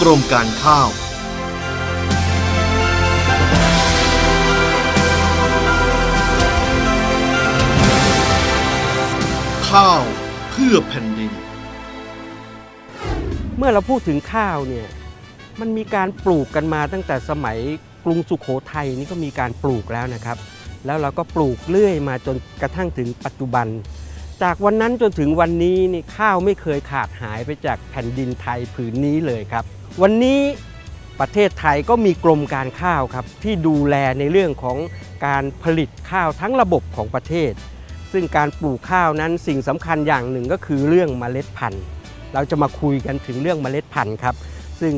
กรมการข้าว ข้าวเพื่อแผ่นดิน เมื่อเราพูดถึงข้าวเนี่ยมันมีการปลูกกันมาตั้งแต่สมัยกรุงสุขโขทัยนี่ก็มีการปลูกแล้วนะครับ แล้วเราก็ปลูกเรื่อยมาจนกระทั่งถึงปัจจุบัน จากวันนั้นจนถึงวันนี้นี่ข้าวไม่เคยขาดหายไปจากแผ่นดินไทยผืนนี้เลยครับ วันนี้ประเทศไทยก็มีกรมการข้าวครับ ที่ดูแลในเรื่องของการผลิตข้าวทั้งระบบของประเทศ ซึ่งการปลูกข้าวนั้นสิ่งสำคัญอย่างหนึ่งก็คือเรื่องเมล็ดพันธุ์ เราจะมาคุยกันถึงเรื่องเมล็ดพันธุ์ครับ ซึ่ง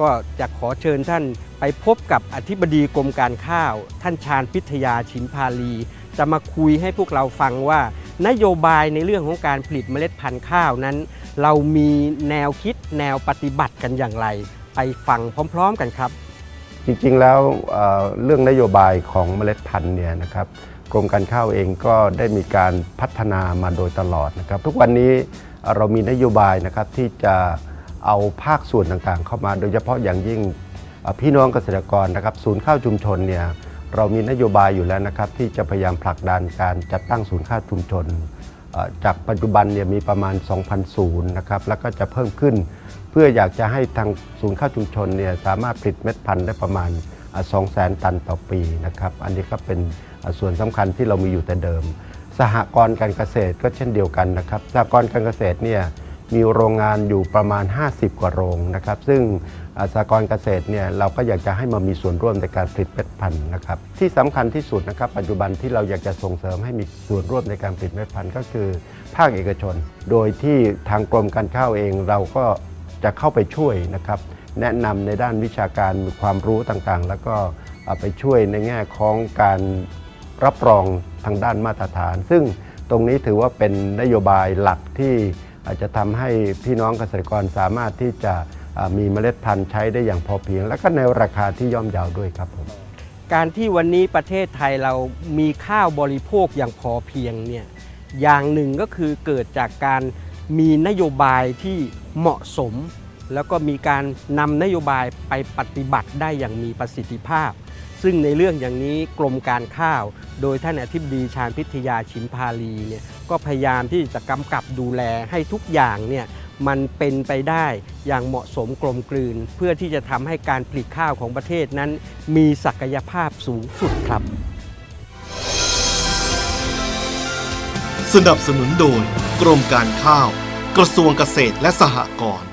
ก็จะขอเชิญท่านไปพบกับอธิบดีกรมการข้าว ท่านชาญพิทยาชิมพาลี จะมาคุยให้พวกเราฟังว่า นโยบายในเรื่องของการผลิตเมล็ดพันธุ์ข้าวนั้น เรามีแนวคิดแนวปฏิบัติกันอย่างไร ไปฟังพร้อม ๆ กันครับ จริงๆแล้วเอ่อเรื่องนโยบายของเมล็ดพันธุ์เนี่ยนะครับกรมการข้าวเองก็ได้มีการพัฒนามาโดยตลอดนะครับ ทุกวันนี้เอ่อเรามีนโยบายนะครับที่จะเอาภาคส่วนต่างๆ เข้ามา โดยเฉพาะอย่างยิ่งเอ่อพี่น้องเกษตรกรนะครับศูนย์ข้าวชุมชนเนี่ย เรามีนโยบายอยู่แล้วนะครับ ที่จะพยายามผลักดันการจัดตั้งศูนย์ข้าวชุมชน จากปัจจุบันเนี่ยมีประมาณ 2,000 ศูนย์นะครับแล้วก็จะเพิ่มขึ้น เพื่ออยากจะให้ทางศูนย์ข้าวชุมชนเนี่ยสามารถผลิตเม็ดพันธุ์ได้ประมาณ 2 0 0 0 0 0 ตันต่อปีนะครับอันนี้ก็เป็นส่วนสำคัญที่เรามีอยู่แต่เดิม สหกรณ์การเกษตรก็เช่นเดียวกันนะครับสหกรณ์การเกษตรเนี่ย มีโรงงานอยู่ประมาณ 50 กว่าโรงนะครับ ซึ่งอาสหกรเกษตรเนี่ยเราก็อยากจะให้มามีส่วนร่วมในการผลิตเม็ดพันธุ์นะครับ ที่สำคัญที่สุดนะครับ ปัจจุบันที่เราอยากจะส่งเสริมให้มีส่วนร่วมในการผลิตเม็ดพันธุ์ก็คือภาคเอกชน โดยที่ทางกรมการข้าวเองเราก็จะเข้าไปช่วยนะครับ แนะนำในด้านวิชาการความรู้ต่างๆ แล้วก็ไปช่วยในแง่ของการรับรองทางด้านมาตรฐาน ซึ่งตรงนี้ถือว่าเป็นนโยบายหลักที่ อาจจะทำให้พี่น้องเกษตรกรสามารถที่จะมีเมล็ดพันธุ์ใช้ได้อย่างพอเพียง และก็ในราคาที่ย่อมเยาวด้วยครับผมการที่วันนี้ประเทศไทยเรามีข้าวบริโภคอย่างพอเพียงเนี่ยอย่างหนึ่งก็คือเกิดจากการมีนโยบายที่เหมาะสม แล้วก็มีการนำนโยบายไปปฏิบัติได้อย่างมีประสิทธิภาพ ซึ่งในเรื่องอย่างนี้กรมการข้าว โดยท่านอธิบดีชาญพิทยาชิมพาลีเนี่ยก็พยายามที่จะกำกับดูแลให้ทุกอย่างเนี่ยมันเป็นไปได้อย่างเหมาะสมกลมกลืน เพื่อที่จะทำให้การผลิตข้าวของประเทศนั้น มีศักยภาพสูงสุดครับ สนับสนุนโดย กรมการข้าว กระทรวงเกษตรและสหกรณ์